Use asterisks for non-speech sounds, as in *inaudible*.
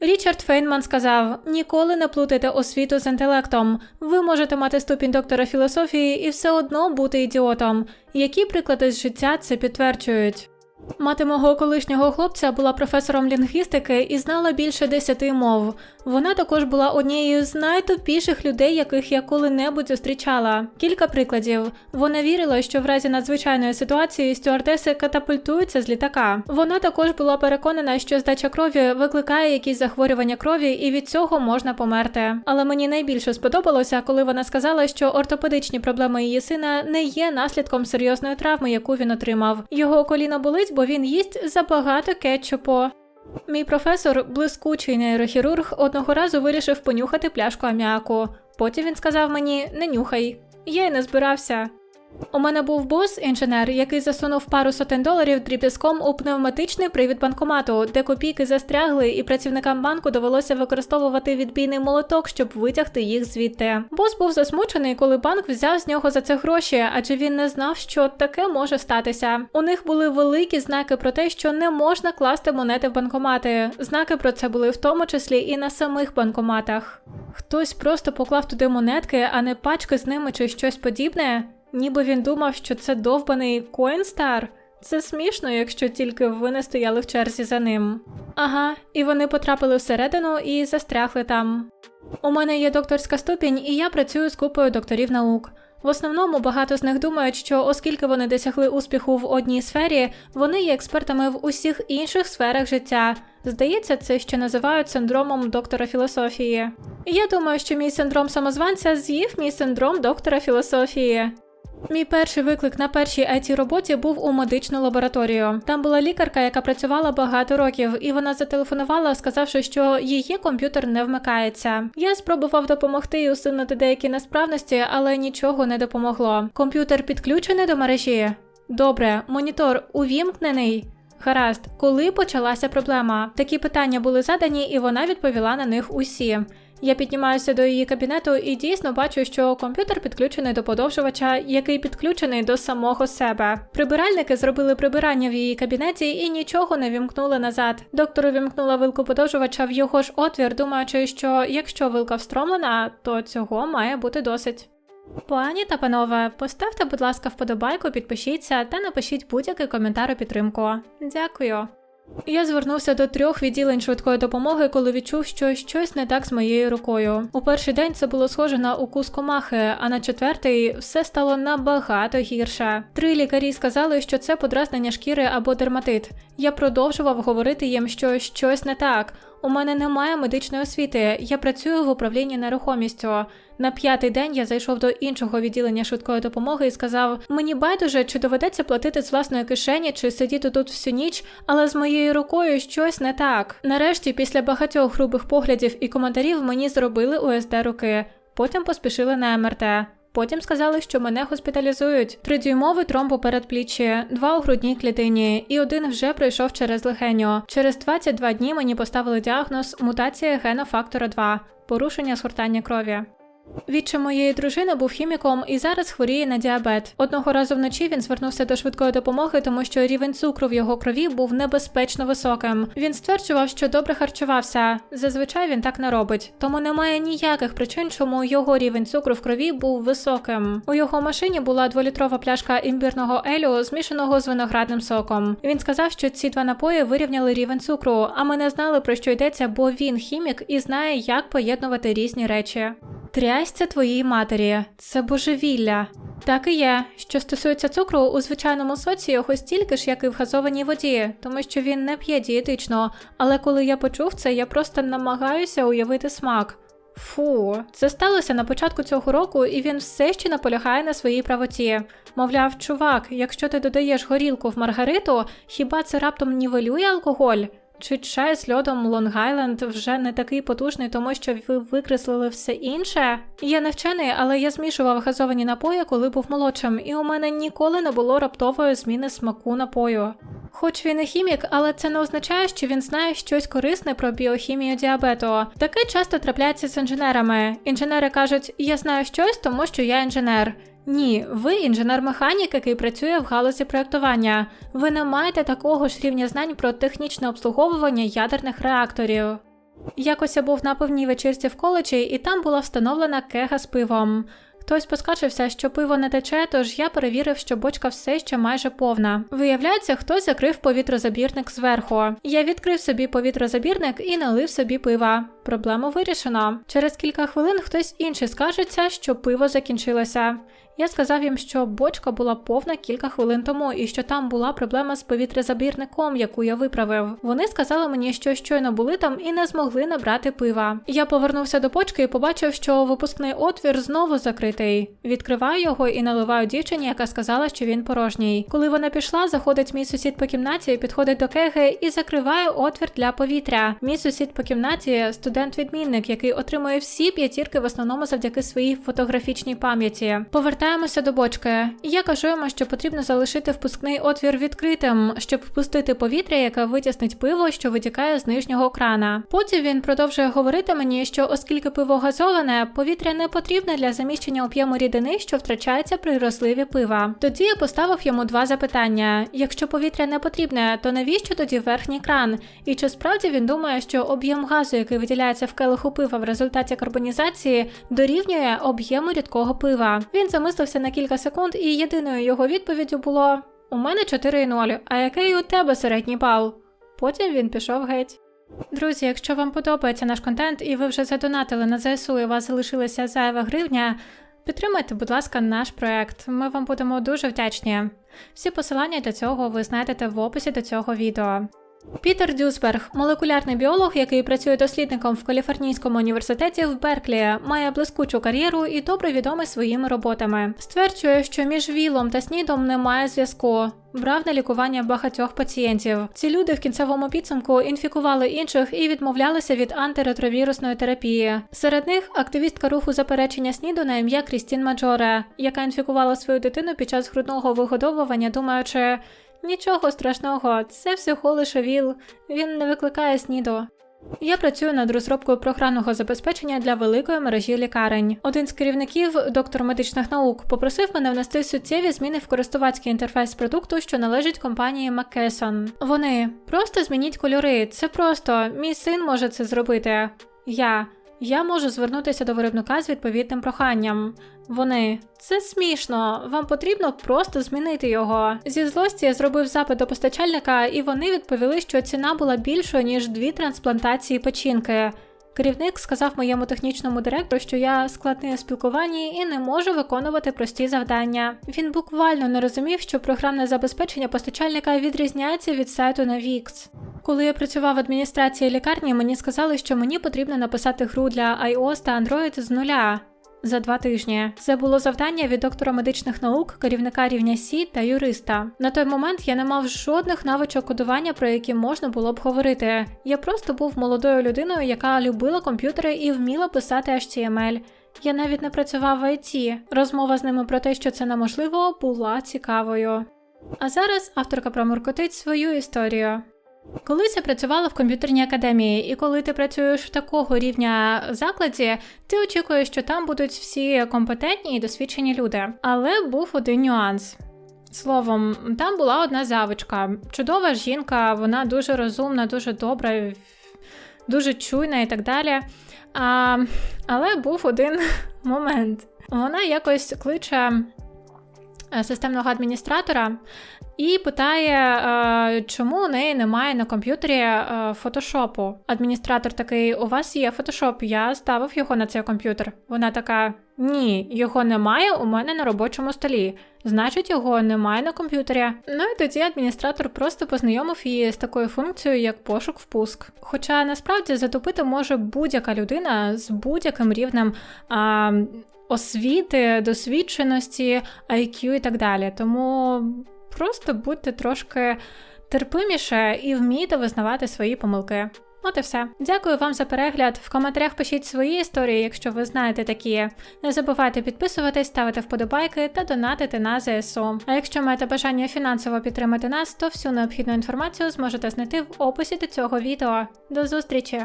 Річард Фейнман сказав: ніколи не плутайте освіту з інтелектом. Ви можете мати ступінь доктора філософії і все одно бути ідіотом. Які приклади з життя це підтверджують? Мати мого колишнього хлопця була професором лінгвістики і знала більше десяти мов. Вона також була однією з найтупіших людей, яких я коли-небудь зустрічала. Кілька прикладів. Вона вірила, що в разі надзвичайної ситуації стюардеси катапультуються з літака. Вона також була переконана, що здача крові викликає якісь захворювання крові, і від цього можна померти. Але мені найбільше сподобалося, коли вона сказала, що ортопедичні проблеми її сина не є наслідком серйозної травми, яку він отримав. Його коліно болить, бо він їсть забагато кетчупу. Мій професор, блискучий нейрохірург, одного разу вирішив понюхати пляшку аміаку. Потім він сказав мені не нюхай. Я й не збирався. У мене був бос, інженер, який засунув пару сотень доларів дріб'язком у пневматичний привід банкомату, де копійки застрягли, і працівникам банку довелося використовувати відбійний молоток, щоб витягти їх звідти. Бос був засмучений, коли банк взяв з нього за це гроші, адже він не знав, що таке може статися. У них були великі знаки про те, що не можна класти монети в банкомати. Знаки про це були в тому числі і на самих банкоматах. Хтось просто поклав туди монетки, а не пачки з ними чи щось подібне. Ніби він думав, що це довбаний Коінстар. Це смішно, якщо тільки ви не стояли в черзі за ним. Ага, і вони потрапили всередину і застрягли там. У мене є докторська ступінь, і я працюю з купою докторів наук. В основному багато з них думають, що оскільки вони досягли успіху в одній сфері, вони є експертами в усіх інших сферах життя. Здається, це ще називають синдромом доктора філософії. Я думаю, що мій синдром самозванця з'їв мій синдром доктора філософії. Мій перший виклик на першій it роботі був у медичну лабораторію. Там була лікарка, яка працювала багато років, і вона зателефонувала, сказавши, що її комп'ютер не вмикається. Я спробував допомогти і усунути деякі несправності, але нічого не допомогло. Комп'ютер підключений до мережі. Добре, монітор увімкнений. Гаразд, коли почалася проблема? Такі питання були задані, і вона відповіла на них усі. Я піднімаюся до її кабінету і дійсно бачу, що комп'ютер підключений до подовжувача, який підключений до самого себе. Прибиральники зробили прибирання в її кабінеті і нічого не вімкнули назад. Доктор увімкнула вилку подовжувача в його ж отвір, думаючи, що якщо вилка встромлена, то цього має бути досить. Пані та панове, поставте, будь ласка, вподобайку, підпишіться та напишіть будь-який коментар у підтримку. Дякую. Я звернувся до трьох відділень швидкої допомоги, коли відчув, що щось не так з моєю рукою. У перший день це було схоже на укус комахи, а на четвертий все стало набагато гірше. Три лікарі сказали, що це подразнення шкіри або дерматит. Я продовжував говорити їм, що щось не так. У мене немає медичної освіти, я працюю в управлінні нерухомістю. На п'ятий день я зайшов до іншого відділення швидкої допомоги і сказав: мені байдуже, чи доведеться платити з власної кишені, чи сидіти тут всю ніч, але з моєю рукою щось не так. Нарешті, після багатьох грубих поглядів і коментарів, мені зробили УСД руки. Потім поспішили на МРТ. Потім сказали, що мене госпіталізують. Тридюймовий тромб у передпліччі, два у грудній клітині, і один вже пройшов через легеню. Через 22 дні мені поставили діагноз мутація гена фактора 2, порушення згортання крові. Відчим моєї дружини був хіміком і зараз хворіє на діабет. Одного разу вночі він звернувся до швидкої допомоги, тому що рівень цукру в його крові був небезпечно високим. Він стверджував, що добре харчувався. Зазвичай він так не робить, тому немає ніяких причин, чому його рівень цукру в крові був високим. У його машині була дволітрова пляшка імбірного елю, змішаного з виноградним соком. Він сказав, що ці два напої вирівняли рівень цукру, а ми не знали про що йдеться, бо він хімік і знає, як поєднувати різні речі. Трясця твоїй матері, це божевілля. Так і є. Що стосується цукру, у звичайному соці його стільки ж, як і в газованій воді, тому що він не п'є дієтично. Але коли я почув це, я просто намагаюся уявити смак. Фу, це сталося на початку цього року, і він все ще наполягає на своїй правоті. Мовляв, чувак, якщо ти додаєш горілку в маргариту, хіба це раптом нівелює алкоголь? Чи чай з льодом Лонг-Айленд вже не такий потужний, тому що ви викреслили все інше? Я не вчений, але я змішував газовані напої, коли був молодшим, і у мене ніколи не було раптової зміни смаку напою. Хоч він і хімік, але це не означає, що він знає щось корисне про біохімію діабету. Таке часто трапляється з інженерами. Інженери кажуть, я знаю щось, тому що я інженер. Ні, ви інженер-механік, який працює в галузі проєктування. Ви не маєте такого ж рівня знань про технічне обслуговування ядерних реакторів. Якось я був на пивній вечірці в коледжі, і там була встановлена кега з пивом. Хтось поскаржився, що пиво не тече, тож я перевірив, що бочка все ще майже повна. Виявляється, хтось закрив повітрозабірник зверху. Я відкрив собі повітрозабірник і налив собі пива. Проблему вирішено. Через кілька хвилин хтось інший скажеться, що пиво закінчилося. Я сказав їм, що бочка була повна кілька хвилин тому, і що там була проблема з повітрязабірником, яку я виправив. Вони сказали мені, що щойно були там і не змогли набрати пива. Я повернувся до бочки і побачив, що випускний отвір знову закритий. Відкриваю його і наливаю дівчині, яка сказала, що він порожній. Коли вона пішла, заходить мій сусід по кімнаті, підходить до кеги і закриває отвір для повітря. Мій сусід по кімнаті студент-відмінник, який отримує всі п'ятірки в основному завдяки своїй фотографічній пам'яті. Повертаємося до бочки. Я кажу йому, що потрібно залишити впускний отвір відкритим, щоб впустити повітря, яке витіснить пиво, що витікає з нижнього крана. Потім він продовжує говорити мені, що оскільки пиво газоване, повітря не потрібне для заміщення об'єму рідини, що втрачається при розливі пива. Тоді я поставив йому два запитання: якщо повітря не потрібне, то навіщо тоді верхній кран? І чи справді він думає, що об'єм газу, який виділяється в келиху пива в результаті карбонізації, дорівнює об'єму рідкого пива? Він замислився на кілька секунд, і єдиною його відповіддю було: у мене 4,0, а який у тебе середній бал? Потім він пішов геть. Друзі, якщо вам подобається наш контент і ви вже задонатили на ЗСУ і у вас залишилася зайва гривня, підтримайте, будь ласка, наш проект. Ми вам будемо дуже вдячні. Всі посилання для цього ви знайдете в описі до цього відео. Пітер Дюсберг, молекулярний біолог, який працює дослідником в Каліфорнійському університеті в Берклі, має блискучу кар'єру і добре відомий своїми роботами. Стверджує, що між вілом та снідом немає зв'язку. Брав на лікування багатьох пацієнтів. Ці люди в кінцевому підсумку інфікували інших і відмовлялися від антиретровірусної терапії. Серед них активістка руху заперечення СНІДу на ім'я Крістін Маджоре, яка інфікувала свою дитину під час грудного вигодовування, думаючи. Нічого страшного, це всього лише ВІЛ, він не викликає СНІДу. Я працюю над розробкою програмного забезпечення для великої мережі лікарень. Один з керівників, доктор медичних наук, попросив мене внести суттєві зміни в користувацький інтерфейс продукту, що належить компанії McKesson. Вони просто змініть кольори. Це просто мій син може це зробити. Я. Я можу звернутися до виробника з відповідним проханням. Вони це смішно, вам потрібно просто змінити його. Зі злості я зробив запит до постачальника, і вони відповіли, що ціна була більшою ніж дві трансплантації печінки. Керівник сказав моєму технічному директору, що я складний у спілкуванні і не можу виконувати прості завдання. Він буквально не розумів, що програмне забезпечення постачальника відрізняється від сайту на Wix. Коли я працював в адміністрації лікарні, мені сказали, що мені потрібно написати гру для iOS та Android з нуля. За два тижні це було завдання від доктора медичних наук, керівника рівня Сі та юриста. На той момент я не мав жодних навичок кодування, про які можна було б говорити. Я просто був молодою людиною, яка любила комп'ютери і вміла писати HTML. Я навіть не працював в IT. Розмова з ними про те, що це неможливо, була цікавою. А зараз авторка проморкотить свою історію. Колись я працювала в комп'ютерній академії, і коли ти працюєш в такого рівня закладі, ти очікуєш, що там будуть всі компетентні і досвідчені люди. Але був один нюанс. Словом, там була одна завочка, чудова жінка, вона дуже розумна, дуже добра, дуже чуйна і так далі. А, Але був один *laughs* момент. Вона якось кличе системного адміністратора і питає, е, чому у неї немає на комп'ютері е, фотошопу. Адміністратор такий: У вас є фотошоп, я ставив його на цей комп'ютер. Вона така: Ні, його немає у мене на робочому столі. Значить, його немає на комп'ютері. Ну і тоді адміністратор просто познайомив її з такою функцією, як пошук впуск. Хоча насправді затопити може будь-яка людина з будь-яким рівнем. А, Освіти, досвідченості, IQ і так далі. Тому Просто будьте трошки терпиміше і вмійте визнавати свої помилки. От і все. Дякую вам за перегляд. В коментарях пишіть свої історії, якщо ви знаєте такі. Не забувайте підписуватись, ставити вподобайки та донатити на ЗСУ. А якщо маєте бажання фінансово підтримати нас, то всю необхідну інформацію зможете знайти в описі до цього відео. До зустрічі!